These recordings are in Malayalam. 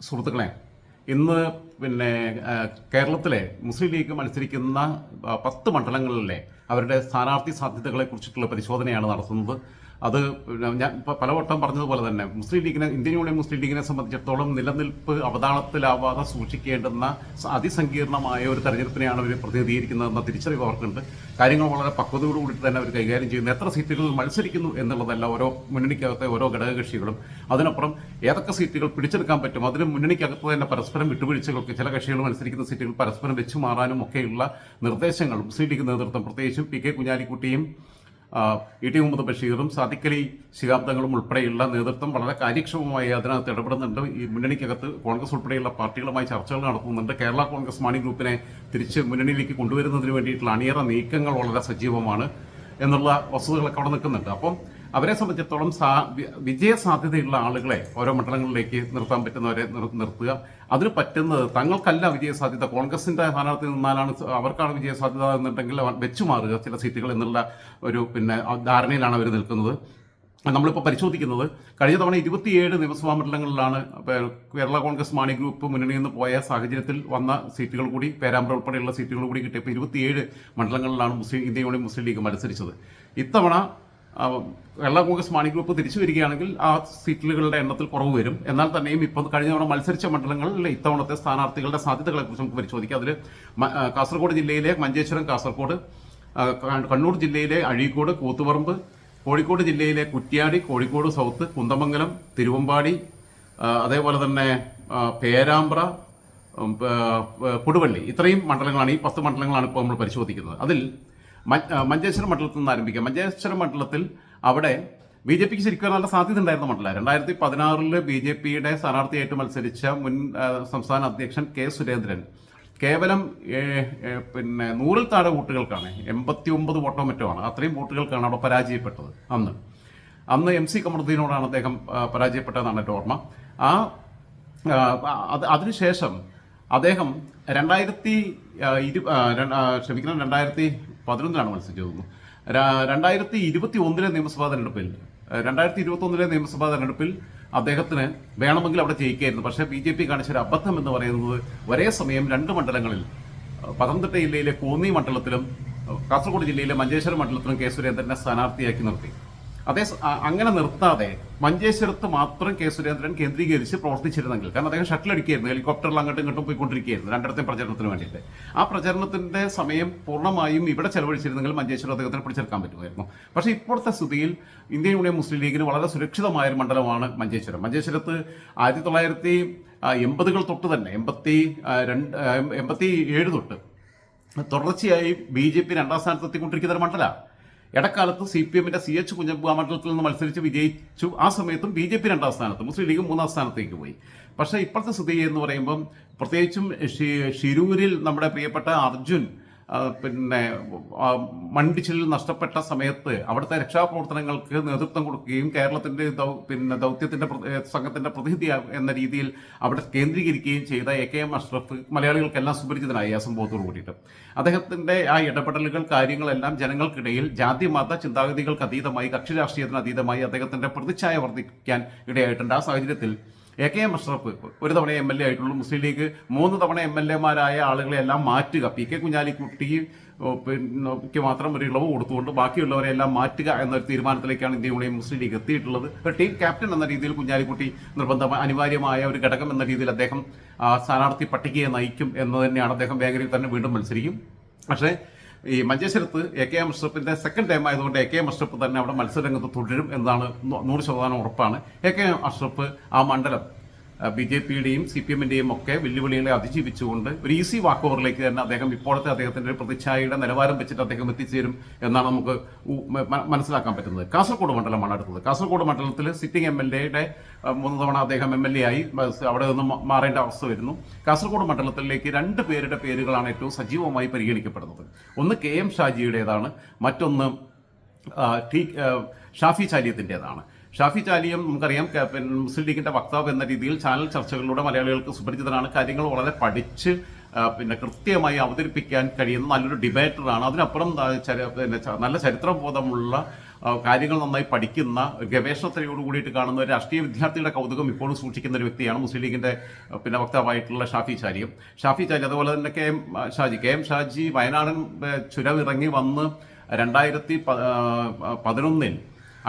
സുഹൃത്തുക്കളെ ഇന്ന് പിന്നെ കേരളത്തിലെ മുസ്ലിം ലീഗ് മത്സരിക്കുന്ന പത്ത് മണ്ഡലങ്ങളിലെ അവരുടെ സ്ഥാനാർത്ഥി സാധ്യതകളെ കുറിച്ചിട്ടുള്ള പരിശോധനയാണ് നടത്തുന്നത്. അത് ഞാൻ പലവട്ടം പറഞ്ഞതുപോലെ തന്നെ മുസ്ലിം ലീഗിനെ ഇന്ത്യൻ യൂണിയൻ മുസ്ലിം ലീഗിനെ സംബന്ധിച്ചിടത്തോളം നിലനിൽപ്പ് അവതാളത്തിലാവാതെ സൂക്ഷിക്കേണ്ടുന്ന അതിസങ്കീർണമായ ഒരു തെരഞ്ഞെടുപ്പിനെയാണ് അവർ പ്രതിനിധീകരിക്കുന്നതെന്ന തിരിച്ചറിവ് അവർക്കുണ്ട്. കാര്യങ്ങൾ വളരെ പക്വതയോടുകൂടി തന്നെ അവർ കൈകാര്യം ചെയ്യുന്നു. എത്ര സീറ്റുകൾ മത്സരിക്കുന്നു എന്നുള്ളതല്ല ഓരോ മുന്നണിക്കകത്തെ ഓരോ ഘടകകക്ഷികളും. അതിനപ്പുറം ഏതൊക്കെ സീറ്റുകൾ പിടിച്ചെടുക്കാൻ പറ്റും? അതിന് മുന്നണിക്കകത്ത് തന്നെ പരസ്പരം വിട്ടുവീഴ്ചകൾക്ക് ചില കക്ഷികൾ മത്സരിക്കുന്ന സീറ്റുകൾ പരസ്പരം വെച്ചു മാറാനും ഒക്കെയുള്ള നിർദ്ദേശങ്ങൾ മുസ്ലിം ലീഗ് നേതൃത്വം പ്രത്യേകിച്ചും പി കെ കുഞ്ഞാലിക്കുട്ടിയും ഇ ടി മുഹമ്മദ് ബഷീറും സാദിഖലി ശിഹാബ്ദങ്ങളും ഉൾപ്പെടെയുള്ള നേതൃത്വം വളരെ കാര്യക്ഷമമായി അതിനകത്ത് ഇടപെടുന്നുണ്ട്. ഈ മുന്നണിക്കകത്ത് കോൺഗ്രസ് ഉൾപ്പെടെയുള്ള പാർട്ടികളുമായി ചർച്ചകൾ നടത്തുന്നുണ്ട്. കേരള കോൺഗ്രസ് മാണി ഗ്രൂപ്പിനെ തിരിച്ച് മുന്നണിയിലേക്ക് കൊണ്ടുവരുന്നതിന് വേണ്ടിയിട്ടുള്ള അണിയറ നീക്കങ്ങൾ വളരെ സജീവമാണ് എന്നുള്ള വസ്തുതകളൊക്കെ അവിടെ നിൽക്കുന്നുണ്ട്. അപ്പം അവരെ സംബന്ധിച്ചിടത്തോളം സാ സാധ്യതയുള്ള ആളുകളെ ഓരോ മണ്ഡലങ്ങളിലേക്ക് നിർത്താൻ പറ്റുന്നവരെ നിർ- നിർത്തുക. അതിന് പറ്റുന്നത് തങ്ങൾക്കല്ല വിജയ സാധ്യത കോൺഗ്രസിന്റെ സ്ഥാനാർത്ഥി നിന്നാലാണ് അവർക്കാണ് വിജയ സാധ്യത എന്നുണ്ടെങ്കിൽ വെച്ചു മാറുക ചില സീറ്റുകൾ എന്നുള്ള ഒരു പിന്നെ ധാരണയിലാണ് അവർ നിൽക്കുന്നത്. നമ്മളിപ്പോൾ പരിശോധിക്കുന്നത് കഴിഞ്ഞ തവണ ഇരുപത്തിയേഴ് നിയമസഭാ മണ്ഡലങ്ങളിലാണ് കേരള കോൺഗ്രസ് മാണി ഗ്രൂപ്പ് മുന്നണിയിൽ നിന്ന് പോയ സാഹചര്യത്തിൽ വന്ന സീറ്റുകൾ കൂടി പേരാമ്പ്ര ഉൾപ്പെടെയുള്ള സീറ്റുകൾ കൂടി കിട്ടിയപ്പോൾ ഇരുപത്തിയേഴ് മണ്ഡലങ്ങളിലാണ് മുസ്ലിം ഇന്ത്യ യൂണിയൻ മുസ്ലിം ലീഗ് മത്സരിച്ചത്. ഇത്തവണ കേരള കോൺഗ്രസ് മാണി ഗ്രൂപ്പ് തിരിച്ചു വരികയാണെങ്കിൽ ആ സീറ്റുകളുടെ എണ്ണത്തിൽ കുറവ് വരും. എന്നാൽ തന്നെയും ഇപ്പോൾ കഴിഞ്ഞ തവണ മത്സരിച്ച മണ്ഡലങ്ങളിൽ ഇത്തവണത്തെ സ്ഥാനാർത്ഥികളുടെ സാധ്യതകളെ കുറിച്ച് നമുക്ക് പരിശോധിക്കാം. അതിൽ കാസർഗോഡ് ജില്ലയിലെ മഞ്ചേശ്വരം കാസർഗോഡ് കണ്ണൂർ ജില്ലയിലെ അഴീക്കോട് കൂത്തുപറമ്പ് കോഴിക്കോട് ജില്ലയിലെ കുറ്റ്യാടി കോഴിക്കോട് സൗത്ത് കുന്തമംഗലം തിരുവമ്പാടി അതേപോലെ തന്നെ പേരാമ്പ്ര കൊടുവള്ളി. ഇത്രയും മണ്ഡലങ്ങളാണ് ഈ പത്ത് മണ്ഡലങ്ങളാണ് ഇപ്പോൾ നമ്മൾ പരിശോധിക്കുന്നത്. അതിൽ മഞ്ചേശ്വരം മണ്ഡലത്തിൽ നിന്ന് ആരംഭിക്കാം. മഞ്ചേശ്വരം മണ്ഡലത്തിൽ അവിടെ ബി ജെ പിക്ക് ശരിക്കും നല്ല സാധ്യത ഉണ്ടായിരുന്ന മണ്ഡലം രണ്ടായിരത്തി പതിനാറിൽ ബി ജെ പിയുടെ സ്ഥാനാർത്ഥിയായിട്ട് മത്സരിച്ച മുൻ സംസ്ഥാന അധ്യക്ഷൻ കെ സുരേന്ദ്രൻ കേവലം പിന്നെ നൂറിൽ താഴെ വോട്ടുകൾക്കാണ്. എൺപത്തി ഒമ്പത് വോട്ടോ മറ്റോ ആണ്. അത്രയും വോട്ടുകൾക്കാണ് അവിടെ പരാജയപ്പെട്ടത് അന്ന്. അന്ന് എം സി കമറുദ്ദീനോടാണ് അദ്ദേഹം പരാജയപ്പെട്ടതെന്നാണ് എന്റെ ഓർമ്മ. ആ അത് അതിനുശേഷം അദ്ദേഹം രണ്ടായിരത്തി ഇരു ക്ഷമിക്കണം രണ്ടായിരത്തി പതിനൊന്നിലാണ് മത്സരിച്ചത് തോന്നുന്നു ര- രണ്ടായിരത്തി ഇരുപത്തി ഒന്നിലെ നിയമസഭാ തെരഞ്ഞെടുപ്പിൽ രണ്ടായിരത്തി ഇരുപത്തി ഒന്നിലെ നിയമസഭാ തെരഞ്ഞെടുപ്പിൽ അദ്ദേഹത്തിന് വേണമെങ്കിൽ അവിടെ ജയിക്കായിരുന്നു. പക്ഷേ ബി ജെ പി കാണിച്ച ഒരു അബദ്ധം എന്ന് പറയുന്നത് ഒരേ സമയം രണ്ട് മണ്ഡലങ്ങളിൽ പത്തനംതിട്ട ജില്ലയിലെ കോന്നി മണ്ഡലത്തിലും കാസർഗോഡ് ജില്ലയിലെ മഞ്ചേശ്വരം മണ്ഡലത്തിലും കെ സുരേന്ദ്രനെ സ്ഥാനാർത്ഥിയാക്കി നിർത്തി. അതേ അങ്ങനെ നിർത്താതെ മഞ്ചേശ്വരത്ത് മാത്രം കെ സുരേന്ദ്രൻ കേന്ദ്രീകരിച്ച് പ്രവർത്തിച്ചിരുന്നെങ്കിൽ കാരണം അദ്ദേഹം ഷട്ടിൽ അടിക്കുകയായിരുന്നു ഹെലികോപ്റ്ററിൽ അങ്ങോട്ടും ഇങ്ങോട്ടും പോയിക്കൊണ്ടിരിക്കുകയായിരുന്നു രണ്ടിടത്തെയും പ്രചരണത്തിന് വേണ്ടിയിട്ട്. ആ പ്രചരണത്തിന്റെ സമയം പൂർണമായും ഇവിടെ ചെലവഴിച്ചിരുന്നെങ്കിൽ മഞ്ചേശ്വരം അദ്ദേഹത്തിന് പിടിച്ചെടുക്കാൻ പറ്റുമായിരുന്നു. പക്ഷേ ഇപ്പോഴത്തെ സ്ഥിതിയിൽ ഇന്ത്യൻ യൂണിയൻ മുസ്ലിം ലീഗിന് വളരെ സുരക്ഷിതമായ ഒരു മണ്ഡലമാണ് മഞ്ചേശ്വരം. മഞ്ചേശ്വരത്ത് ആയിരത്തി തൊള്ളായിരത്തി എൺപതുകൾ തൊട്ട് തന്നെ എൺപത്തി രണ്ട് എൺപത്തി ഏഴ് തൊട്ട് തുടർച്ചയായി ബി ജെ പി രണ്ടാം സ്ഥാനത്ത് എത്തിക്കൊണ്ടിരിക്കുന്ന ഒരു മണ്ഡല. ഇടക്കാലത്ത് സി പി എമ്മിന്റെ സി എച്ച് കുഞ്ഞമ്പു ആ മണ്ഡലത്തിൽ നിന്ന് മത്സരിച്ച് വിജയിച്ചു. ആ സമയത്തും ബി ജെ പി രണ്ടാം സ്ഥാനത്ത് മുസ്ലിം ലീഗ് മൂന്നാം സ്ഥാനത്തേക്ക് പോയി. പക്ഷേ ഇപ്പോഴത്തെ സ്ഥിതി എന്ന് പറയുമ്പം പ്രത്യേകിച്ചും ഷിരൂരിൽ നമ്മുടെ പ്രിയപ്പെട്ട അർജുൻ പിന്നെ ആ, നഷ്ടപ്പെട്ട സമയത്ത് അവിടുത്തെ രക്ഷാപ്രവർത്തനങ്ങൾക്ക് നേതൃത്വം കൊടുക്കുകയും കേരളത്തിന്റെ ദൗ- പിന്നെ ദൗത്യത്തിന്റെ സംഘത്തിന്റെ പ്രതിനിധി എന്ന രീതിയിൽ അവിടെ കേന്ദ്രീകരിക്കുകയും ചെയ്ത എ കെ എം അഷ്റഫ് മലയാളികൾക്കെല്ലാം സുപരിചിതനായി ആ സംഭവത്തോട് കൂടിയിട്ട്. അദ്ദേഹത്തിന്റെ ആ ഇടപെടലുകൾ കാര്യങ്ങളെല്ലാം ജനങ്ങൾക്കിടയിൽ ജാതി മത ചിന്താഗതികൾക്ക് അതീതമായി കക്ഷി രാഷ്ട്രീയത്തിന് അതീതമായി അദ്ദേഹത്തിന്റെ പ്രതിച്ഛായ വർദ്ധിക്കാൻ ഇടയായിട്ടുണ്ട്. ആ സാഹചര്യത്തിൽ എ കെ എം അഷ്റഫ് ഒരു തവണ എം എൽ എ ആയിട്ടുള്ളൂ. മുസ്ലിം ലീഗ് മൂന്ന് തവണ എം എൽ എമാരായ ആളുകളെ എല്ലാം മാറ്റുക. പി കെ കുഞ്ഞാലിക്കുട്ടി പിന്നെ മാത്രം ഒരു ഇളവ് കൊടുത്തുകൊണ്ട് ബാക്കിയുള്ളവരെ എല്ലാം മാറ്റുക എന്നൊരു തീരുമാനത്തിലേക്കാണ് ഇന്ത്യ യൂണിയൻ മുസ്ലിം ലീഗ് എത്തിയിട്ടുള്ളത്. ടീം ക്യാപ്റ്റൻ എന്ന രീതിയിൽ കുഞ്ഞാലിക്കുട്ടി നിർബന്ധം അനിവാര്യമായ ഒരു ഘടകം എന്ന രീതിയിൽ അദ്ദേഹം സ്ഥാനാർത്ഥി പട്ടികയെ നയിക്കും എന്ന് തന്നെയാണ് അദ്ദേഹം വേഗനയിൽ തന്നെ വീണ്ടും മത്സരിക്കും. പക്ഷേ ഈ മഞ്ചേശ്വരത്ത് A K M second time ആയതുകൊണ്ട് എ കെ എം തന്നെ അവിടെ മത്സരരംഗത്ത് തുടരും എന്നാണ് നൂറ് ശതമാനം ഉറപ്പാണ്. എ കെ എം അഷ്റഫ് ആ മണ്ഡലം ബി ജെ പിയുടെയും സി പി എമ്മിന്റെയും ഒക്കെ വെല്ലുവിളികളെ അതിജീവിച്ചുകൊണ്ട് ഒരു ഈസി വാക്ക് ഓവറിലേക്ക് തന്നെ അദ്ദേഹം ഇപ്പോഴത്തെ അദ്ദേഹത്തിന്റെ ഒരു പ്രതിച്ഛായയുടെ നിലവാരം വെച്ചിട്ട് അദ്ദേഹം എത്തിച്ചേരും എന്നാണ് നമുക്ക് മനസ്സിലാക്കാൻ പറ്റുന്നത്. കാസർഗോഡ് മണ്ഡലമാണ് അടുത്തത്. കാസർഗോഡ് മണ്ഡലത്തിൽ സിറ്റിംഗ് എം എൽ എയുടെ മൂന്ന് തവണ അദ്ദേഹം എം എൽ എ ആയി അവിടെ നിന്ന് മാറേണ്ട അവസ്ഥ വരുന്നു. കാസർഗോഡ് മണ്ഡലത്തിലേക്ക് രണ്ട് പേരുടെ പേരുകളാണ് ഏറ്റവും സജീവമായി പരിഗണിക്കപ്പെടുന്നത്. ഒന്ന് കെ എം ഷാജിയുടേതാണ് മറ്റൊന്ന് ടി ഷാഫി ചാലിയത്തിന്റെതാണ് ഷാഫി ചാലിയും നമുക്കറിയാം മുസ്ലിം ലീഗിന്റെ വക്താവ് എന്ന രീതിയിൽ ചാനൽ ചർച്ചകളിലൂടെ മലയാളികൾക്ക് സുപരിചിതനാണ്. കാര്യങ്ങൾ വളരെ പഠിച്ച് പിന്നെ കൃത്യമായി അവതരിപ്പിക്കാൻ കഴിയുന്ന നല്ലൊരു ഡിബേറ്ററാണ്. അതിനപ്പുറം നല്ല ചരിത്രബോധമുള്ള കാര്യങ്ങൾ നന്നായി പഠിക്കുന്ന ഗവേഷണത്തിനോട് കൂടിയിട്ട് കാണുന്ന ഒരു രാഷ്ട്രീയ വിദ്യാർത്ഥിയുടെ കൗതുകം ഇപ്പോഴും സൂക്ഷിക്കുന്ന ഒരു വ്യക്തിയാണ് മുസ്ലിം ലീഗിന്റെ പിന്നെ വക്താവായിട്ടുള്ള ഷാഫി ചാരിയും ഷാഫി ചാരി അതുപോലെ തന്നെ K M Shaji. K M Shaji വയനാടൻ ആ, ചുരമിറങ്ങി വന്ന് രണ്ടായിരത്തി പതിനൊന്നിൽ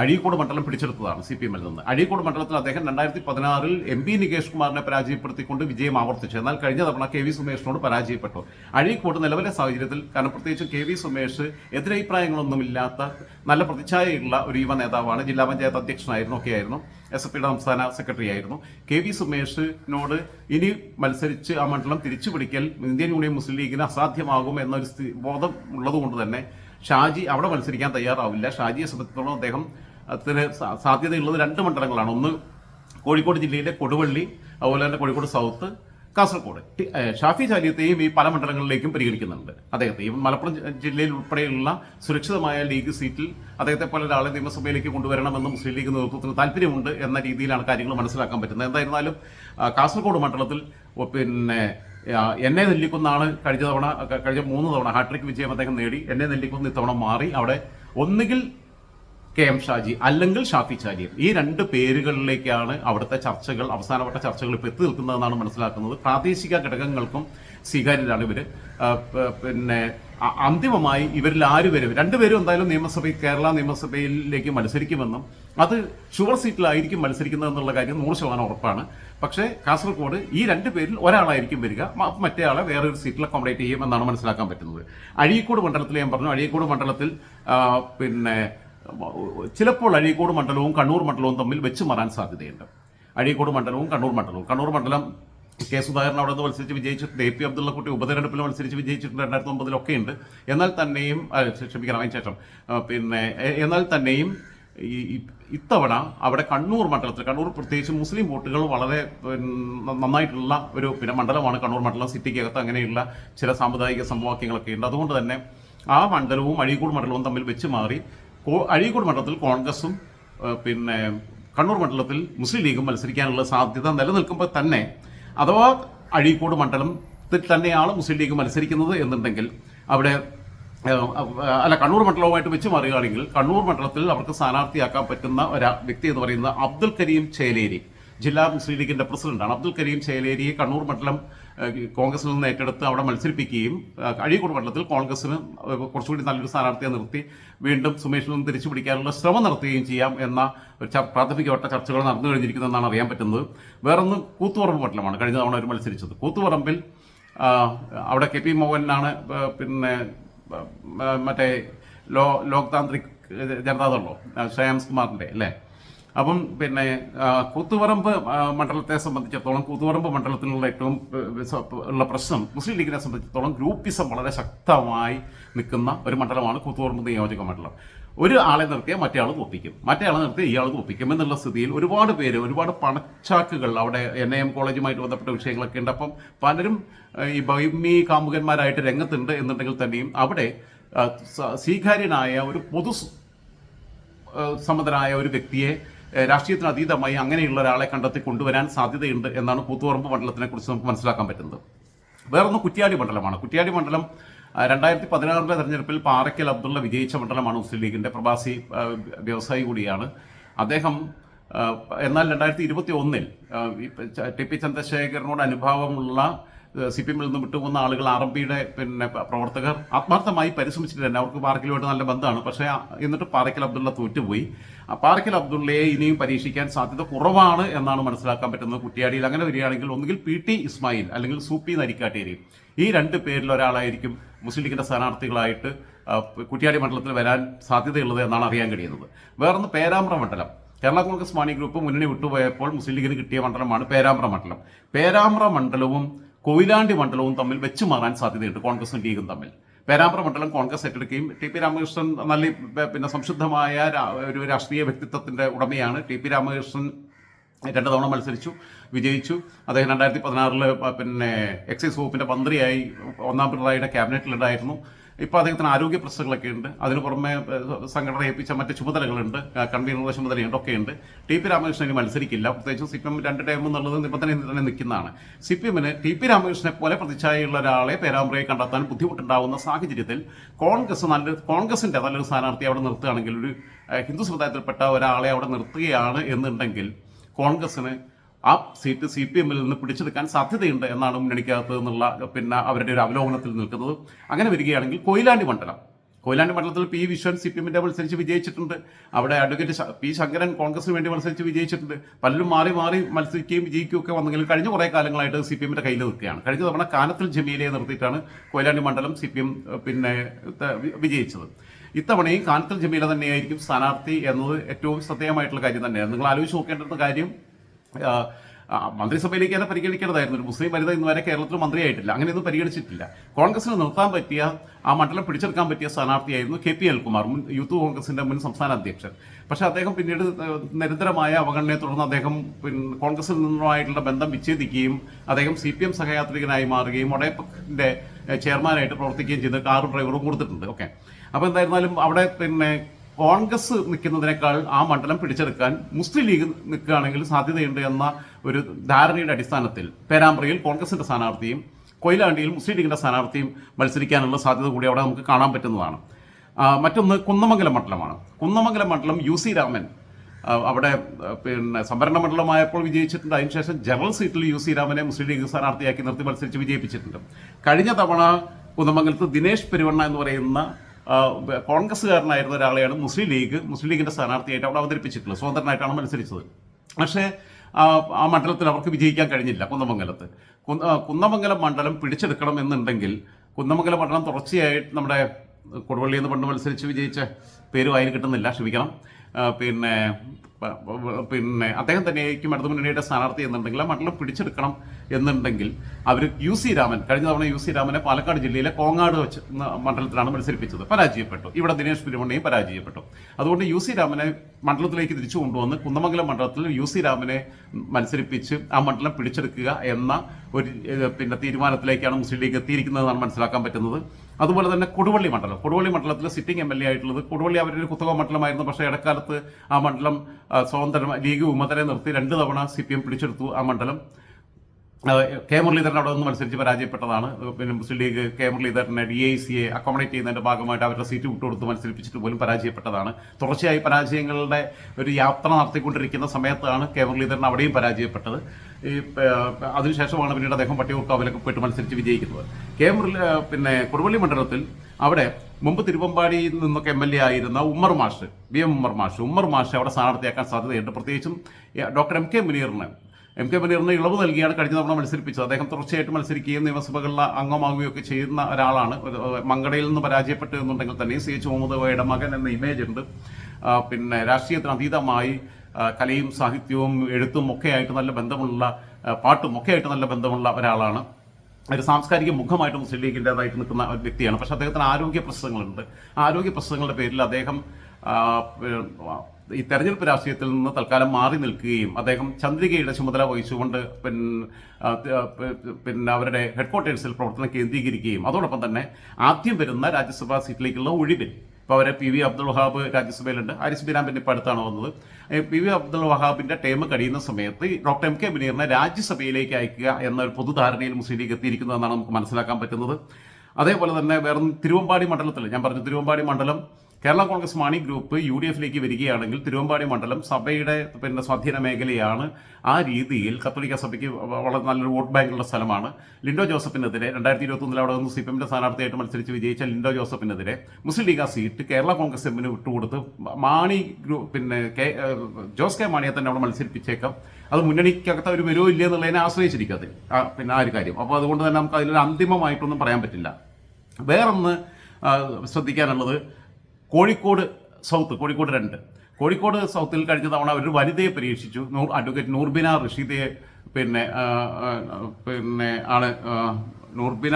അഴീക്കോട് മണ്ഡലം പിടിച്ചെടുത്തതാണ് സി പി എമ്മിൽ നിന്ന്. അഴീക്കോട് മണ്ഡലത്തിൽ അദ്ദേഹം രണ്ടായിരത്തി പതിനാറിൽ എം പി നികേഷ് കുമാറിനെ പരാജയപ്പെടുത്തിക്കൊണ്ട് വിജയം ആവർത്തിച്ചു. എന്നാൽ കഴിഞ്ഞ തവണ കെ വി സുമേഷിനോട് പരാജയപ്പെട്ടു. അഴീക്കോട് നിലവിലെ സാഹചര്യത്തിൽ കാരണം പ്രത്യേകിച്ച് കെ വി സുമേഷ് എതിരഭിപ്രായങ്ങളൊന്നുമില്ലാത്ത നല്ല പ്രതിച്ഛായയുള്ള ഒരു യുവ നേതാവാണ്. ജില്ലാ പഞ്ചായത്ത് അധ്യക്ഷനായിരുന്നു ഒക്കെ ആയിരുന്നു എസ് എഫ് പിയുടെ സംസ്ഥാന സെക്രട്ടറി ആയിരുന്നു. കെ വി സുമേഷിനോട് ഇനി മത്സരിച്ച് ആ മണ്ഡലം തിരിച്ചു പിടിക്കൽ ഇന്ത്യൻ യൂണിയൻ മുസ്ലിം ലീഗിന് അസാധ്യമാകും എന്നൊരു ബോധം ഉള്ളതുകൊണ്ട് തന്നെ ഷാജി അവിടെ മത്സരിക്കാൻ തയ്യാറാവില്ല. ഷാജിയെ സംബന്ധിച്ചിടത്തോളം അദ്ദേഹം അതിന് സാധ്യതയുള്ളത് രണ്ട് മണ്ഡലങ്ങളാണ്. ഒന്ന് കോഴിക്കോട് ജില്ലയിലെ കൊടുവള്ളി അതുപോലെ തന്നെ കോഴിക്കോട് സൗത്ത് കാസർഗോഡ്. ഷാഫി ചാലിയത്തെയും ഈ പല മണ്ഡലങ്ങളിലേക്കും പരിഗണിക്കുന്നുണ്ട്. അദ്ദേഹത്തെ ഈ മലപ്പുറം ജില്ലയിൽ ഉൾപ്പെടെയുള്ള സുരക്ഷിതമായ ലീഗ് സീറ്റിൽ അദ്ദേഹത്തെ പോലെ ഒരാളെ നിയമസഭയിലേക്ക് കൊണ്ടുവരണമെന്ന് മുസ്ലിം ലീഗ് നേതൃത്വത്തിന് താല്പര്യമുണ്ട് എന്ന രീതിയിലാണ് കാര്യങ്ങൾ മനസ്സിലാക്കാൻ പറ്റുന്നത്. എന്തായിരുന്നാലും കാസർഗോഡ് മണ്ഡലത്തിൽ പിന്നെ എന്നെ നെല്ലിക്കുന്നാണ് കഴിഞ്ഞ തവണ കഴിഞ്ഞ മൂന്ന് തവണ ഹാട്രിക് വിജയം അദ്ദേഹം നേടി. എന്നെ നെല്ലിക്കുന്ന് ഇത്തവണ മാറി. അവിടെ ഒന്നുകിൽ കെ എം ഷാജി അല്ലെങ്കിൽ ഷാഫി ചാലിയൻ ഈ രണ്ട് പേരുകളിലേക്കാണ് അവിടുത്തെ ചർച്ചകൾ അവസാനവട്ട ചർച്ചകൾ ഇപ്പോൾ എത്തി നിൽക്കുന്നതെന്നാണ് മനസ്സിലാക്കുന്നത്. പ്രാദേശിക ഘടകങ്ങൾക്കും സ്വീകാര്യരാണ് ഇവർ പിന്നെ അന്തിമമായി ഇവരിൽ ആര് വരും? രണ്ടുപേരും എന്തായാലും നിയമസഭയിൽ കേരള നിയമസഭയിലേക്ക് മത്സരിക്കുമെന്നും അത് ഷുവർ സീറ്റിലായിരിക്കും മത്സരിക്കുന്നതെന്നുള്ള കാര്യം നൂറ് ശതമാനം ഉറപ്പാണ്. പക്ഷേ കാസർഗോഡ് ഈ രണ്ട് പേരിൽ ഒരാളായിരിക്കും വരിക. മറ്റേ ആളെ വേറൊരു സീറ്റിൽ അക്കോമഡേറ്റ് ചെയ്യും എന്നാണ് മനസ്സിലാക്കാൻ പറ്റുന്നത്. അഴീക്കോട് മണ്ഡലത്തിൽ ഞാൻ പറഞ്ഞു അഴീക്കോട് മണ്ഡലത്തിൽ പിന്നെ ചിലപ്പോൾ അഴീക്കോട് മണ്ഡലവും കണ്ണൂർ മണ്ഡലവും തമ്മിൽ വെച്ച് മാറാൻ സാധ്യതയുണ്ട്. അഴീക്കോട് മണ്ഡലവും കണ്ണൂർ മണ്ഡലവും. കണ്ണൂർ മണ്ഡലം കെ സുധാകരൻ അവിടെ നിന്ന് മത്സരിച്ച് വിജയിച്ചിട്ടുണ്ട്. എ പി അബ്ദുള്ളക്കുട്ടി ഉപതെരഞ്ഞെടുപ്പിൽ മത്സരിച്ച് വിജയിച്ചിട്ടുണ്ട് രണ്ടായിരത്തി ഒമ്പതിലൊക്കെ ഉണ്ട്. എന്നാൽ തന്നെയും ക്ഷമിക്കണം അതിന് ശേഷം പിന്നെ എന്നാൽ തന്നെയും ഈ ഇത്തവണ അവിടെ കണ്ണൂർ മണ്ഡലത്തിൽ കണ്ണൂർ പ്രത്യേകിച്ച് മുസ്ലിം വോട്ടുകൾ വളരെ നന്നായിട്ടുള്ള ഒരു പിന്നെ മണ്ഡലമാണ്. കണ്ണൂർ മണ്ഡലം സിറ്റിക്കകത്ത് അങ്ങനെയുള്ള ചില സാമുദായിക സമവാക്യങ്ങളൊക്കെ ഉണ്ട്. അതുകൊണ്ട് തന്നെ ആ മണ്ഡലവും അഴീക്കോട് മണ്ഡലവും തമ്മിൽ വെച്ച് മാറി അഴീക്കോട് മണ്ഡലത്തിൽ കോൺഗ്രസും പിന്നെ കണ്ണൂർ മണ്ഡലത്തിൽ മുസ്ലിം ലീഗും മത്സരിക്കാനുള്ള സാധ്യത നിലനിൽക്കുമ്പോൾ തന്നെ അഥവാ അഴീക്കോട് മണ്ഡലത്തിൽ തന്നെയാണ് മുസ്ലിം ലീഗ് മത്സരിക്കുന്നത് എന്നുണ്ടെങ്കിൽ അവിടെ അല്ല കണ്ണൂർ മണ്ഡലവുമായിട്ട് വെച്ച് മാറുകയാണെങ്കിൽ കണ്ണൂർ മണ്ഡലത്തിൽ അവർക്ക് സ്ഥാനാർത്ഥിയാക്കാൻ പറ്റുന്ന ഒരു വ്യക്തി എന്ന് പറയുന്നത് അബ്ദുൽ കരീം ചേലേരി ജില്ലാ മുസ്ലിം ലീഗിന്റെ പ്രസിഡന്റാണ്. അബ്ദുൽ കരീം ചേലേരിയെ കണ്ണൂർ മണ്ഡലം കോൺഗ്രസിൽ നിന്ന് ഏറ്റെടുത്ത് അവിടെ മത്സരിപ്പിക്കുകയും അഴീക്കോട് മണ്ഡലത്തിൽ കോൺഗ്രസിന് കുറച്ചുകൂടി നല്ലൊരു സ്ഥാനാർത്ഥിയെ നിർത്തി വീണ്ടും സുമേഷിൽ നിന്ന് തിരിച്ചു പിടിക്കാനുള്ള ശ്രമം നടത്തുകയും ചെയ്യാം എന്ന ഒരു പ്രാഥമികവട്ട ചർച്ചകൾ നടന്നു കഴിഞ്ഞിരിക്കുന്നതെന്നാണ് അറിയാൻ പറ്റുന്നത്. വേറൊന്ന് കൂത്തുപറമ്പ് മണ്ഡലമാണ് കഴിഞ്ഞ തവണ അവർ മത്സരിച്ചത്. കൂത്തുപറമ്പിൽ അവിടെ കെ പി മോഹനാണ് പിന്നെ മറ്റേ ലോ ലോക്താന്ത്രിക് ജനതാദളോ ശ്രേയാംസ് കുമാറിന്റെ അല്ലേ? അപ്പം പിന്നെ കൂത്തുപറമ്പ് മണ്ഡലത്തെ സംബന്ധിച്ചിടത്തോളം കൂത്തുപറമ്പ് മണ്ഡലത്തിലുള്ള ഏറ്റവും ഉള്ള പ്രശ്നം മുസ്ലിം ലീഗിനെ സംബന്ധിച്ചിടത്തോളം ഗ്രൂപ്പിസം വളരെ ശക്തമായി നിൽക്കുന്ന ഒരു മണ്ഡലമാണ് കൂത്തുപറമ്പ് നിയോജക മണ്ഡലം. ഒരു ആളെ നിർത്തിയാൽ മറ്റേ ആൾ തോപ്പിക്കും മറ്റേ ആളെ നിർത്തിയാൽ ഇയാൾ തോപ്പിക്കും എന്നുള്ള സ്ഥിതിയിൽ ഒരുപാട് പേര് ഒരുപാട് പണച്ചാക്കുകൾ അവിടെ എൻ എം കോളേജുമായിട്ട് ബന്ധപ്പെട്ട വിഷയങ്ങളൊക്കെ ഉണ്ട്. അപ്പം പലരും ഈ ഭൈമി കാമുകന്മാരായിട്ട് രംഗത്തുണ്ട് എന്നുണ്ടെങ്കിൽ തന്നെയും അവിടെ സ്വീകാര്യനായ ഒരു പൊതു സമ്മതനായ ഒരു വ്യക്തിയെ രാഷ്ട്രീയത്തിന് അതീതമായി അങ്ങനെയുള്ള ഒരാളെ കണ്ടെത്തി കൊണ്ടുവരാൻ സാധ്യതയുണ്ട് എന്നാണ് കൂത്തുപറമ്പ് മണ്ഡലത്തിനെ കുറിച്ച് നമുക്ക് മനസ്സിലാക്കാൻ പറ്റുന്നത്. വേറൊന്ന് കുറ്റ്യാടി മണ്ഡലമാണ്. കുറ്റ്യാടി മണ്ഡലം രണ്ടായിരത്തി പതിനാറിലെ തെരഞ്ഞെടുപ്പിൽ പാറയ്ക്കൽ അബ്ദുള്ള വിജയിച്ച മണ്ഡലമാണ് മുസ്ലിം ലീഗിന്റെ പ്രവാസി വ്യവസായി കൂടിയാണ്. അദ്ദേഹം എന്നാൽ രണ്ടായിരത്തി ഇരുപത്തി ഒന്നിൽ ടി പി ചന്ദ്രശേഖരനോട് അനുഭാവമുള്ള സി പി എമ്മിൽ നിന്ന് വിട്ടുപോകുന്ന ആളുകൾ ആർ എം പിയുടെ പിന്നെ പ്രവർത്തകർ ആത്മാർത്ഥമായി പരിശ്രമിച്ചിട്ട് തന്നെ. അവർക്ക് പാറക്കലുമായിട്ട് നല്ല ബന്ധമാണ്. പക്ഷേ എന്നിട്ട് പാറക്കൽ അബ്ദുള്ള തോറ്റുപോയി. പാറക്കൽ അബ്ദുള്ളയെ ഇനിയും പരീക്ഷിക്കാൻ സാധ്യത കുറവാണ് എന്നാണ് മനസ്സിലാക്കാൻ പറ്റുന്നത് കുറ്റിയാടിയിൽ. അങ്ങനെ വരികയാണെങ്കിൽ ഒന്നുകിൽ പി ടി ഇസ്മായിൽ അല്ലെങ്കിൽ സൂപ്പി നരിക്കാട്ടേരി. ഈ രണ്ട് പേരിൽ ഒരാളായിരിക്കും മുസ്ലിം ലീഗിന്റെ സ്ഥാനാർത്ഥികളായിട്ട് കുറ്റിയാടി മണ്ഡലത്തിൽ വരാൻ സാധ്യതയുള്ളത് എന്നാണ് അറിയാൻ കഴിയുന്നത്. വേറൊന്ന് പേരാമ്പ്ര മണ്ഡലം. കേരള കോൺഗ്രസ് മാണി ഗ്രൂപ്പ് മുന്നണി വിട്ടുപോയപ്പോൾ മുസ്ലിം ലീഗിന് കിട്ടിയ മണ്ഡലമാണ് പേരാമ്പ്ര മണ്ഡലം. പേരാമ്പ്ര മണ്ഡലവും കൊയിലാണ്ടി മണ്ഡലവും തമ്മിൽ വെച്ചു മാറാൻ സാധ്യതയുണ്ട്. കോൺഗ്രസും ലീഗും തമ്മിൽ. പേരാമ്പ്ര മണ്ഡലം കോൺഗ്രസ് ഏറ്റെടുക്കുകയും ടി പി രാമകൃഷ്ണൻ നല്ല പിന്നെ സംശുദ്ധമായ ഒരു രാഷ്ട്രീയ വ്യക്തിത്വത്തിന്റെ ഉടമയാണ് ടി പി രാമകൃഷ്ണൻ. രണ്ട് തവണ മത്സരിച്ചു വിജയിച്ചു. അദ്ദേഹം രണ്ടായിരത്തി പതിനാറിൽ പിന്നെ എക്സൈസ് വകുപ്പിന്റെ മന്ത്രിയായി ഒന്നാം പിണറായിയുടെ ക്യാബിനറ്റിലുണ്ടായിരുന്നു. ഇപ്പോൾ അദ്ദേഹത്തിന് ആരോഗ്യ പ്രശ്നങ്ങളൊക്കെ ഉണ്ട്. അതിന് പുറമെ സംഘടന ഏൽപ്പിച്ച മറ്റ് ചുമതലകളുണ്ട്. കൺവീനറുടെ ചുമതലയുണ്ട് ഒക്കെ ഉണ്ട് ടി പി രാമകൃഷ്ണൻ ഇനി മത്സരിക്കില്ല. പ്രത്യേകിച്ച് സി പി എം രണ്ട് ടൈം എന്നുള്ളത് നിബന്ധന തന്നെ നിൽക്കുന്നതാണ്. സി പി എമ്മിന് ടി പി രാമകൃഷ്ണനെ പോലെ പ്രതിച്ഛായുള്ള ഒരാളെ പേരാമ്പ്രയെ കണ്ടെത്താൻ ബുദ്ധിമുട്ടുണ്ടാവുന്ന സാഹചര്യത്തിൽ കോൺഗ്രസ് നല്ല കോൺഗ്രസിന്റെ നല്ലൊരു സ്ഥാനാർത്ഥി അവിടെ നിർത്തുകയാണെങ്കിൽ ഒരു ഹിന്ദു സമുദായത്തിൽപ്പെട്ട ഒരാളെ അവിടെ നിർത്തുകയാണ് എന്നുണ്ടെങ്കിൽ കോൺഗ്രസിന് ആ സീറ്റ് സി പി എമ്മിൽ നിന്ന് പിടിച്ചെടുക്കാൻ സാധ്യതയുണ്ട് എന്നാണ് മുന്നണിക്കകത്ത് നിന്നുള്ള പിന്നെ അവരുടെ ഒരു അവലോകനത്തിൽ നിൽക്കുന്നത്. അങ്ങനെ വരികയാണെങ്കിൽ കൊയിലാണ്ടി മണ്ഡലം. കൊയിലാണ്ടി മണ്ഡലത്തിൽ പി വിശ്വൻ സി പി എമ്മിന്റെ മത്സരിച്ച് വിജയിച്ചിട്ടുണ്ട്. അവിടെ അഡ്വക്കേറ്റ് പി ശങ്കരൻ കോൺഗ്രസിന് വേണ്ടി മത്സരിച്ച് വിജയിച്ചിട്ടുണ്ട്. പലരും മാറി മാറി മത്സരിക്കുകയും വിജയിക്കുകയും ഒക്കെ വന്നെങ്കിലും കഴിഞ്ഞ കുറേ കാലങ്ങളായിട്ട് സി പി എമ്മിന്റെ കയ്യിൽ നിൽക്കുകയാണ്. കഴിഞ്ഞ തവണ കാനത്തിൽ ജമീലയെ നിർത്തിയിട്ടാണ് കൊയിലാണ്ടി മണ്ഡലം സി പി എം പിന്നെ വിജയിച്ചത്. ഇത്തവണയും കാനത്തിൽ ജമീല തന്നെയായിരിക്കും സ്ഥാനാർത്ഥി എന്നത് ഏറ്റവും ശ്രദ്ധേയമായിട്ടുള്ള കാര്യം തന്നെയാണ്. നിങ്ങൾ ആലോചിച്ച് നോക്കേണ്ട കാര്യം മന്ത്രിസഭയിലേക്ക് തന്നെ പരിഗണിക്കേണ്ടതായിരുന്നു. ഒരു മുസ്ലിം വനിത ഇന്നുവരെ കേരളത്തിൽ മന്ത്രിയായിട്ടില്ല. അങ്ങനെയൊന്നും പരിഗണിച്ചിട്ടില്ല. കോൺഗ്രസിന് നിർത്താൻ പറ്റിയ ആ മണ്ഡലം പിടിച്ചെടുക്കാൻ പറ്റിയ സ്ഥാനാർത്ഥിയായിരുന്നു കെ പി അൽകുമാർ മുൻ യൂത്ത് കോൺഗ്രസിന്റെ മുൻ സംസ്ഥാന അധ്യക്ഷൻ. പക്ഷെ അദ്ദേഹം പിന്നീട് നിരന്തരമായ അവഗണനയെ തുടർന്ന് അദ്ദേഹം പിന്നെ കോൺഗ്രസിൽ നിന്നുമായിട്ടുള്ള ബന്ധം വിച്ഛേദിക്കുകയും അദ്ദേഹം സി പി എം സഹയാത്രികനായി മാറുകയും ഒടേപ്പക്കിന്റെ ചെയർമാനായിട്ട് പ്രവർത്തിക്കുകയും ചെയ്ത് കാർ ഡ്രൈവറും കൊടുത്തിട്ടുണ്ട്. ഓക്കെ. അപ്പോൾ എന്തായിരുന്നാലും അവിടെ പിന്നെ കോൺഗ്രസ് നിൽക്കുന്നതിനേക്കാൾ ആ മണ്ഡലം പിടിച്ചെടുക്കാൻ മുസ്ലിം ലീഗ് നിൽക്കുകയാണെങ്കിൽ സാധ്യതയുണ്ട് എന്ന ഒരു ധാരണയുടെ അടിസ്ഥാനത്തിൽ പേരാമ്പ്രയിൽ കോൺഗ്രസിന്റെ സ്ഥാനാർത്ഥിയും കൊയിലാണ്ടിയിൽ മുസ്ലിം ലീഗിന്റെ സ്ഥാനാർത്ഥിയും മത്സരിക്കാനുള്ള സാധ്യത കൂടി അവിടെ നമുക്ക് കാണാൻ പറ്റുന്നതാണ്. മറ്റൊന്ന് കുന്നമംഗലം മണ്ഡലമാണ്. കുന്നമംഗലം മണ്ഡലം യു സി രാമൻ അവിടെ പിന്നെ സംവരണ മണ്ഡലമായപ്പോൾ വിജയിച്ചിട്ടുണ്ട്. അതിനുശേഷം ജനറൽ സീറ്റിൽ യു സി രാമനെ മുസ്ലിം ലീഗ് സ്ഥാനാർത്ഥിയാക്കി നിർത്തി മത്സരിച്ച് വിജയിപ്പിച്ചിട്ടുണ്ട്. കഴിഞ്ഞ തവണ കുന്നമംഗലത്ത് ദിനേശ് പെരുവണ്ണ എന്ന് പറയുന്ന കോൺഗ്രസ്സുകാരനായിരുന്ന ഒരാളെയാണ് മുസ്ലിം ലീഗ് മുസ്ലിം ലീഗിന്റെ സ്ഥാനാർത്ഥിയായിട്ട് അവിടെ അവതരിപ്പിച്ചിട്ടുള്ളത് സ്വതന്ത്രനായിട്ടാണ് മത്സരിച്ചത്. പക്ഷേ ആ, മണ്ഡലത്തിൽ അവർക്ക് വിജയിക്കാൻ കഴിഞ്ഞില്ല കുന്നമംഗലത്ത്. കുന്ന- കുന്നമംഗലം മണ്ഡലം പിടിച്ചെടുക്കണം എന്നുണ്ടെങ്കിൽ കുന്നമംഗലം മണ്ഡലം തുടർച്ചയായിട്ട് നമ്മുടെ കൊടുവള്ളിയിൽ നിന്ന് പണ്ട് മത്സരിച്ച് വിജയിച്ച പേര് വായിൽ കിട്ടുന്നില്ല ക്ഷമിക്കണം. പിന്നെ പിന്നെ അദ്ദേഹം തന്നെയായിരിക്കും ഇടതു മുന്നണിയുടെ സ്ഥാനാർത്ഥി എന്നുണ്ടെങ്കിൽ ആ മണ്ഡലം പിടിച്ചെടുക്കണം എന്നുണ്ടെങ്കിൽ അവർ യു സി രാമൻ കഴിഞ്ഞ തവണ യു സി രാമനെ പാലക്കാട് ജില്ലയിലെ കോങ്ങാട് വെച്ച് മണ്ഡലത്തിലാണ് മത്സരിപ്പിച്ചത്. പരാജയപ്പെട്ടു. ഇവിടെ ദിനേശ് പിരിമണ്ണയും പരാജയപ്പെട്ടു. അതുകൊണ്ട് യു സി രാമനെ മണ്ഡലത്തിലേക്ക് തിരിച്ചു കൊണ്ടുവന്ന് കുന്നമംഗലം മണ്ഡലത്തിൽ യു സി രാമനെ മത്സരിപ്പിച്ച് ആ മണ്ഡലം പിടിച്ചെടുക്കുക എന്ന ഒരു പിന്നെ തീരുമാനത്തിലേക്കാണ് മുസ്ലിം ലീഗ് എത്തിയിരിക്കുന്നതെന്നാണ് മനസ്സിലാക്കാൻ പറ്റുന്നത്. അതുപോലെ തന്നെ കൊടുവള്ളി മണ്ഡലം. കൊടുവള്ളി മണ്ഡലത്തിൽ സിറ്റിംഗ് എം എൽ എ ആയിട്ടുള്ളത് കൊടുവള്ളി അവരുടെ ഒരു കുത്തക മണ്ഡലമായിരുന്നു. പക്ഷേ ഇടക്കാലത്ത് ആ മണ്ഡലം സ്വതന്ത്രം ലീഗ് വിമതരെ നിർത്തി രണ്ട് തവണ സി പി എം പിടിച്ചെടുത്തു ആ മണ്ഡലം. കെ മുരളീധരൻ അവിടെ നിന്ന് മത്സരിച്ച് പരാജയപ്പെട്ടതാണ്. പിന്നെ മുസ്ലിം ലീഗ് കെ മുരളീധരനെ ഡി ഐ സിയെ അക്കോമഡേറ്റ് ചെയ്യുന്നതിന്റെ ഭാഗമായിട്ട് അവരുടെ സീറ്റ് വിട്ടുകൊടുത്ത് മത്സരിപ്പിച്ചിട്ട് പോലും പരാജയപ്പെട്ടതാണ്. തുടർച്ചയായി പരാജയങ്ങളുടെ ഒരു യാത്ര നടത്തിക്കൊണ്ടിരിക്കുന്ന സമയത്താണ് കെ മുരളീധരൻ അവിടെയും പരാജയപ്പെട്ടത്. ഈ അതിനുശേഷമാണ് പിന്നീട് അദ്ദേഹം പട്ടിയൂർക്കാവിലൊക്കെ പോയിട്ട് മത്സരിച്ച് വിജയിക്കുന്നത്. കെ മുരളി പിന്നെ കൊടുവള്ളി മണ്ഡലത്തിൽ അവിടെ മുമ്പ് തിരുവമ്പാടിയിൽ നിന്നൊക്കെ എം എൽ എ ആയിരുന്ന ഉമ്മർ മാഷ് ബി എം ഉമ്മർ മാഷ് ഉമ്മർ മാഷ് അവിടെ സ്ഥാനാർത്ഥിയാക്കാൻ സാധ്യതയുണ്ട്. പ്രത്യേകിച്ചും ഡോക്ടർ എം കെ മുനീറിന് എം കെ മുനീറിന് ഇളവ് നൽകിയാണ് കഴിഞ്ഞ തവണ മത്സരിപ്പിച്ചത്. അദ്ദേഹം തുടർച്ചയായിട്ട് മത്സരിക്കുകയും നിയമസഭകളിൽ അംഗമാകുകയും ഒക്കെ ചെയ്യുന്ന ഒരാളാണ്. ഒരു, മങ്കടയിൽ നിന്ന് പരാജയപ്പെട്ടു എന്നുണ്ടെങ്കിൽ തന്നെ സി. എച്ച്. മുഹമ്മദ് മകൻ എന്ന ഇമേജ് ഉണ്ട്. പിന്നെ രാഷ്ട്രീയത്തിന് അതീതമായി കലയും സാഹിത്യവും എഴുത്തും ഒക്കെ ആയിട്ട് നല്ല ബന്ധമുള്ള പാട്ടും ഒക്കെ ആയിട്ട് നല്ല ബന്ധമുള്ള ഒരാളാണ്. ഒരു സാംസ്കാരിക മുഖമായിട്ട് മുസ്ലിം ലീഗിന്റെതായിട്ട് നിൽക്കുന്ന ഒരു വ്യക്തിയാണ്. പക്ഷെ അദ്ദേഹത്തിന് ആരോഗ്യ പ്രശ്നങ്ങളുണ്ട്. ആരോഗ്യ പ്രശ്നങ്ങളുടെ പേരിൽ അദ്ദേഹം ഈ തെരഞ്ഞെടുപ്പ് രാഷ്ട്രീയത്തിൽ നിന്ന് തൽക്കാലം മാറി നിൽക്കുകയും അദ്ദേഹം ചന്ദ്രികയുടെ ചുമതല വഹിച്ചുകൊണ്ട് പിന്നെ പിന്നെ അവരുടെ ഹെഡ്ക്വാർട്ടേഴ്സിൽ പ്രവർത്തനം കേന്ദ്രീകരിക്കുകയും അതോടൊപ്പം തന്നെ ആദ്യം വരുന്ന രാജ്യസഭാ സീറ്റിലേക്കുള്ള ഒഴിവിൽ. ഇപ്പോൾ അവരെ പി വി അബ്ദുൾ വഹാബ് രാജ്യസഭയിലുണ്ട്. ആരിസ് ബിരാം പിന്നെ ഇപ്പോൾ അടുത്താണ് വന്നത്. പി വി അബ്ദുൾ വഹാബിന്റെ ടേം കഴിയുന്ന സമയത്ത് ഡോക്ടർ എം കെ മുനീറിനെ രാജ്യസഭയിലേക്ക് അയക്കുക എന്നൊരു പൊതുധാരണയിൽ മുസ്ലിം ലീഗ് എത്തിയിരിക്കുന്നതെന്നാണ് നമുക്ക് മനസ്സിലാക്കാൻ പറ്റുന്നത്. അതേപോലെ തന്നെ വേറെ തിരുവമ്പാടി മണ്ഡലത്തിൽ ഞാൻ പറഞ്ഞു തിരുവമ്പാടി മണ്ഡലം Kerala Congress Mani group U D എഫിലേക്ക് വരികയാണെങ്കിൽ തിരുവമ്പാടി മണ്ഡലം സഭയുടെ പിന്നെ സ്വാധീന മേഖലയാണ്. ആ രീതിയിൽ കത്തോലിക്ക സഭയ്ക്ക് വളരെ നല്ലൊരു വോട്ട് ബാങ്കുള്ള സ്ഥലമാണ്. ലിൻഡോ ജോസഫിനെതിരെ രണ്ടായിരത്തി ഇരുപത്തി ഒന്നിൽ അവിടെ നിന്ന് സി പി എമ്മിന്റെ സ്ഥാനാർത്ഥിയായിട്ട് മത്സരിച്ച് വിജയിച്ച ലിൻഡോ ജോസഫിനെതിരെ മുസ്ലിം ലീഗ് ആ സീറ്റ് കേരള കോൺഗ്രസ് എമ്മിന് വിട്ടുകൊടുത്ത് മാണി ഗ്രൂപ്പ് പിന്നെ കെ ജോസ് കെ മാണിയെ തന്നെ അവിടെ മത്സരിപ്പിച്ചേക്കാം. അത് മുന്നണിക്കകത്ത് ഒരു വരുമോ ഇല്ല എന്നുള്ളതിനെ ആശ്രയിച്ചിരിക്കും അത്. പിന്നെ ആ ഒരു കാര്യം. അപ്പോൾ അതുകൊണ്ട് തന്നെ നമുക്ക് അതിലൊരു അന്തിമമായിട്ടൊന്നും പറയാൻ പറ്റില്ല. വേറൊന്ന് ശ്രദ്ധിക്കാനുള്ളത് കോഴിക്കോട് സൗത്ത് കോഴിക്കോട് രണ്ട്. കോഴിക്കോട് സൗത്തിൽ കഴിഞ്ഞ തവണ അവർ വനിതയെ പരീക്ഷിച്ചു. നൂർ അഡ്വക്കേറ്റ് നൂർബിന റഷീദയെ പിന്നെ പിന്നെ ആണ് നൂർബിന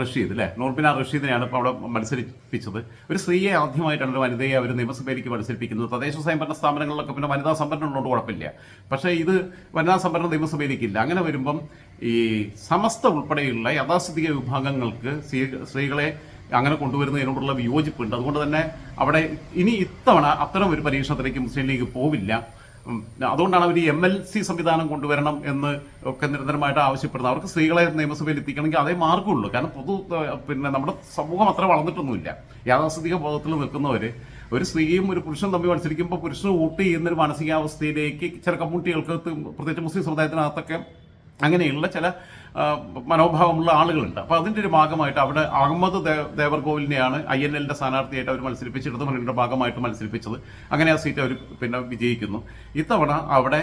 റഷീദ് അല്ലേ? നൂർബിന റഷീദിനെയാണ് ഇപ്പോൾ അവിടെ മത്സരിപ്പിച്ചത്. ഒരു സ്ത്രീയെ ആദ്യമായിട്ടാണ് ഒരു വനിതയെ അവർ നിയമസഭയിലേക്ക് മത്സരിപ്പിക്കുന്നത്. തദ്ദേശ സ്വയംഭരണ സ്ഥാപനങ്ങളിലൊക്കെ പിന്നെ വനിതാ സംവരണം ഉള്ളതുകൊണ്ട് കുഴപ്പമില്ല. പക്ഷേ ഇത് വനിതാ സംവരണം നിയമസഭയിലേക്കില്ല. അങ്ങനെ വരുമ്പം ഈ സമസ്ത ഉൾപ്പെടെയുള്ള യാഥാസ്ഥിതിക വിഭാഗങ്ങൾക്ക് സ്ത്രീ- സ്ത്രീകളെ അങ്ങനെ കൊണ്ടുവരുന്നതിനോടുള്ള വിയോജിപ്പുണ്ട്. അതുകൊണ്ട് തന്നെ അവിടെ ഇനി ഇത്തവണ അത്തരം ഒരു പരീക്ഷണത്തിലേക്ക് മുസ്ലിം ലീഗ് പോവില്ല. അതുകൊണ്ടാണ് അവർ ഈ എം എൽ സി സംവിധാനം കൊണ്ടുവരണം എന്ന് ഒക്കെ നിരന്തരമായിട്ട് ആവശ്യപ്പെടുന്നത്. അവർക്ക് സ്ത്രീകളെ നിയമസഭയിൽ എത്തിക്കണമെങ്കിൽ അതേ മാർഗമുള്ളൂ കാരണം പൊതു പിന്നെ നമ്മുടെ സമൂഹം അത്ര വളർന്നിട്ടൊന്നുമില്ല. യാഥാസ്ഥിതിക ബോധത്തിൽ നിൽക്കുന്നവർ ഒരു സ്ത്രീയും ഒരു പുരുഷനും തമ്മിൽ മത്സരിക്കുമ്പോൾ പുരുഷന് വോട്ട് ചെയ്യുന്ന ഒരു മാനസികാവസ്ഥയിലേക്ക് ചില കമ്മ്യൂണിറ്റികൾക്ക് പ്രത്യേകിച്ച് മുസ്ലിം സമുദായത്തിനകത്തൊക്കെ അങ്ങനെയുള്ള ചില മനോഭാവമുള്ള ആളുകളുണ്ട്. അപ്പോൾ അതിന്റെ ഒരു ഭാഗമായിട്ട് അവിടെ അഹമ്മദ് ദേവർകോവിലിനെയാണ് ഐ എൻ എല്ലിന്റെ സ്ഥാനാർത്ഥിയായിട്ട് അവർ മത്സരിപ്പിച്ച് ഇടതുമുന്നണിയുടെ ഭാഗമായിട്ട് മത്സരിപ്പിച്ചത്. അങ്ങനെ ആ സീറ്റ് അവർ പിന്നെ വിജയിക്കുന്നു. ഇത്തവണ അവിടെ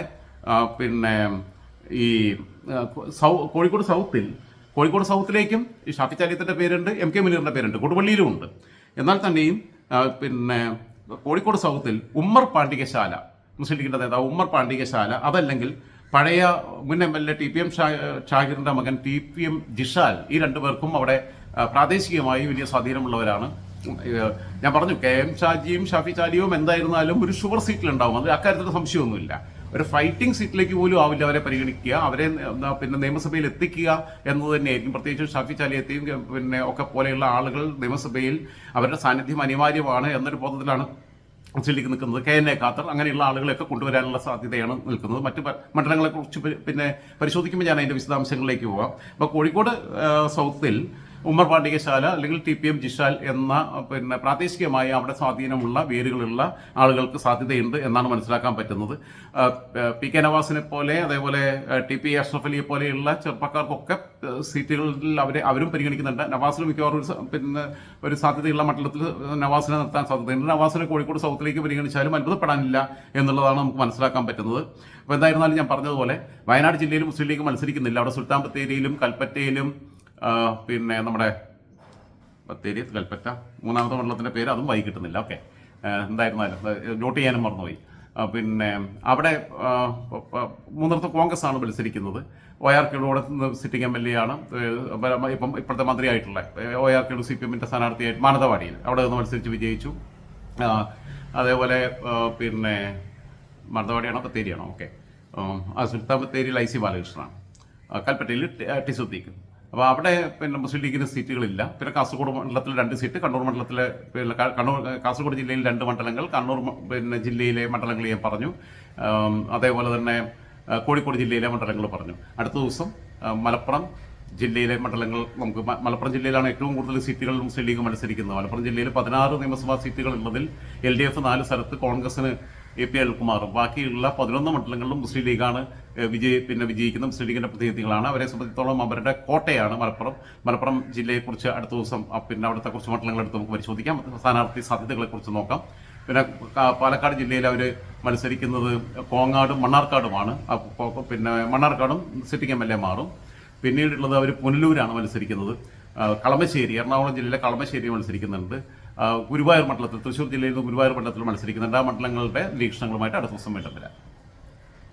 പിന്നെ ഈ സൗ കോഴിക്കോട് സൗത്തിൽ കോഴിക്കോട് സൗത്തിലേക്കും ഈ ഷാഫി ചാലിയത്തിന്റെ പേരുണ്ട് എം കെ മുനീറിന്റെ പേരുണ്ട് കൊടുവള്ളിയിലും ഉണ്ട്. എന്നാൽ തന്നെയും പിന്നെ കോഴിക്കോട് സൗത്തിൽ ഉമ്മർ പാണ്ഡികശാല മുസ്ലിം ലീഗിന്റെ നേതാവ് ഉമ്മർ പാണ്ഡികശാല അതല്ലെങ്കിൽ പഴയ മുൻ M L A T P M ഷാഹിറിന്റെ മകൻ ടി പി എം ജിഷാൽ ഈ രണ്ടുപേർക്കും അവിടെ പ്രാദേശികമായി വലിയ സ്വാധീനമുള്ളവരാണ്. ഞാൻ പറഞ്ഞു കെ എം ഷാജിയും ഷാഫി ചാലിയും എന്തായിരുന്നാലും ഒരു ഷുവർ സീറ്റിലുണ്ടാവും. അത് അക്കാര്യത്തിൽ സംശയമൊന്നുമില്ല. ഒരു ഫൈറ്റിംഗ് സീറ്റിലേക്ക് പോലും ആവില്ല അവരെ പരിഗണിക്കുക അവരെ പിന്നെ നിയമസഭയിൽ എത്തിക്കുക എന്നത് തന്നെയായിരിക്കും. പ്രത്യേകിച്ച് ഷാഫി ചാലിയത്തെയും പിന്നെ ഒക്കെ പോലെയുള്ള ആളുകൾ നിയമസഭയിൽ അവരുടെ സാന്നിധ്യം അനിവാര്യമാണ് എന്നൊരു ബോധത്തിലാണ് ലീഗ് നിൽക്കുന്നത്. കെ എൻ എ ഖാത്തർ അങ്ങനെയുള്ള ആളുകളെയൊക്കെ കൊണ്ടുവരാനുള്ള സാധ്യതയാണ് നിൽക്കുന്നത്. മറ്റ് മണ്ഡലങ്ങളെക്കുറിച്ച് മണ്ഡലങ്ങളെ പിന്നെ പരിശോധിക്കുമ്പോൾ ഞാൻ അതിന്റെ വിശദാംശങ്ങളിലേക്ക് പോവാം. അപ്പോൾ കോഴിക്കോട് സൗത്തിൽ ഉമ്മർ പാണ്ഡികശാല അല്ലെങ്കിൽ ടി പി എം ജിഷാൽ എന്ന പിന്നെ പ്രാദേശികമായി അവിടെ സ്വാധീനമുള്ള വേരുകളുള്ള ആളുകൾക്ക് സാധ്യതയുണ്ട് എന്നാണ് മനസ്സിലാക്കാൻ പറ്റുന്നത്. പി കെ നവാസിനെ പോലെ അതേപോലെ ടി പി അഷ്റഫ് അലിയെ പോലെയുള്ള ചെറുപ്പക്കാർക്കൊക്കെ സീറ്റുകളിൽ അവരെ അവരും പരിഗണിക്കുന്നുണ്ട്. നവാസിന് മിക്കവാറും ഒരു പിന്നെ ഒരു സാധ്യതയുള്ള മണ്ഡലത്തിൽ നവാസിനെ നിർത്താൻ സാധ്യതയുണ്ട്. നവാസിനെ കോഴിക്കോട് സൗത്തിലേക്ക് പരിഗണിച്ചാലും അത്ഭുതപ്പെടാനില്ല എന്നുള്ളതാണ് നമുക്ക് മനസ്സിലാക്കാൻ പറ്റുന്നത്. അപ്പോൾ എന്തായിരുന്നാലും ഞാൻ പറഞ്ഞതുപോലെ വയനാട് ജില്ലയിൽ മുസ്ലിം ലീഗ് മത്സരിക്കുന്നില്ല. അവിടെ സുൽത്താൻ ബത്തേരിയിലും കൽപ്പറ്റയിലും പിന്നെ നമ്മുടെ ബത്തേരി കൽപ്പറ്റ മൂന്നാമത്തെ മണ്ഡലത്തിന്റെ പേര് അതും വൈകി കിട്ടുന്നില്ല. ഓക്കെ. എന്തായിരുന്നാലും നോട്ട് ചെയ്യാനും മറന്നുപോയി. പിന്നെ അവിടെ മൂന്നിടത്ത് കോൺഗ്രസ് ആണ് മത്സരിക്കുന്നത്. ഒ ആർ കെയുടെ സിറ്റിംഗ് എം എൽ എ ആണ്. ഇപ്പം ഇപ്പോഴത്തെ മന്ത്രിയായിട്ടുള്ള ഒ ആർ കെയുടെ സി പി എമ്മിന്റെ സ്ഥാനാർത്ഥിയായിട്ട് മാനന്തവാടിയിൽ അവിടെ നിന്ന് മത്സരിച്ച് വിജയിച്ചു. അതേപോലെ പിന്നെ മാനന്തവാടിയാണോ ബത്തേരിയാണോ? ഓക്കെ. സുൽത്താൻ ബത്തേരിയിൽ ഐ സി ബാലകൃഷ്ണനാണ്. കൽപ്പറ്റയിൽ ടി സുദ്ദീഖ്. അപ്പോൾ അവിടെ പിന്നെ മുസ്ലിം ലീഗിന് സീറ്റുകളില്ല. പിന്നെ കാസർഗോഡ് മണ്ഡലത്തിൽ രണ്ട് സീറ്റ് കണ്ണൂർ മണ്ഡലത്തിലെ പിന്നെ കണ്ണൂർ കാസർഗോഡ് ജില്ലയിൽ രണ്ട് മണ്ഡലങ്ങൾ കണ്ണൂർ പിന്നെ ജില്ലയിലെ മണ്ഡലങ്ങൾ ഞാൻ പറഞ്ഞു. അതേപോലെ തന്നെ കോഴിക്കോട് ജില്ലയിലെ മണ്ഡലങ്ങൾ പറഞ്ഞു. അടുത്ത ദിവസം മലപ്പുറം ജില്ലയിലെ മണ്ഡലങ്ങൾ നമുക്ക് മലപ്പുറം ജില്ലയിലാണ് ഏറ്റവും കൂടുതൽ സീറ്റുകൾ മുസ്ലിം ലീഗ് മത്സരിക്കുന്നത്. മലപ്പുറം ജില്ലയിൽ പതിനാറ് നിയമസഭാ സീറ്റുകൾ ഉള്ളതിൽ എൽ ഡി എഫ് നാല് സ്ഥലത്ത് കോൺഗ്രസിന് എ പി അനിൽകുമാറും. ബാക്കിയുള്ള പതിനൊന്ന് മണ്ഡലങ്ങളിലും മുസ്ലിം ലീഗാണ് വിജയി പിന്നെ വിജയിക്കുന്ന മുസ്ലിം ലീഗിന്റെ പ്രതിനിധികളാണ്. അവരെ സംബന്ധിച്ചിടത്തോളം അവരുടെ കോട്ടയാണ് മലപ്പുറം. മലപ്പുറം ജില്ലയെക്കുറിച്ച് അടുത്ത ദിവസം പിന്നെ അവിടുത്തെ കുറച്ച് മണ്ഡലങ്ങളെടുത്ത് നമുക്ക് പരിശോധിക്കാം. സ്ഥാനാർത്ഥി സാധ്യതകളെ കുറിച്ച് നോക്കാം. പിന്നെ പാലക്കാട് ജില്ലയിൽ അവർ മത്സരിക്കുന്നത് കോങ്ങാടും മണ്ണാർക്കാടുമാണ്. പിന്നെ മണ്ണാർക്കാടും സിറ്റിംഗ് എം എൽ എ മാറും പിന്നീടുള്ളത് അവർ പുനലൂരാണ് മത്സരിക്കുന്നത്. കളമശ്ശേരി എറണാകുളം ജില്ലയിലെ കളമശ്ശേരി മത്സരിക്കുന്നുണ്ട്. ഗുരുവായൂർ മണ്ഡലത്തിൽ തൃശൂർ ജില്ലയിൽ നിന്ന് ഗുരുവായൂർ മണ്ഡലത്തിൽ മത്സരിക്കുന്നുണ്ട് ആ മണ്ഡലങ്ങളുടെ നിരീക്ഷണങ്ങളുമായിട്ട് അടുത്ത ദിവസം വീണ്ടും വരാം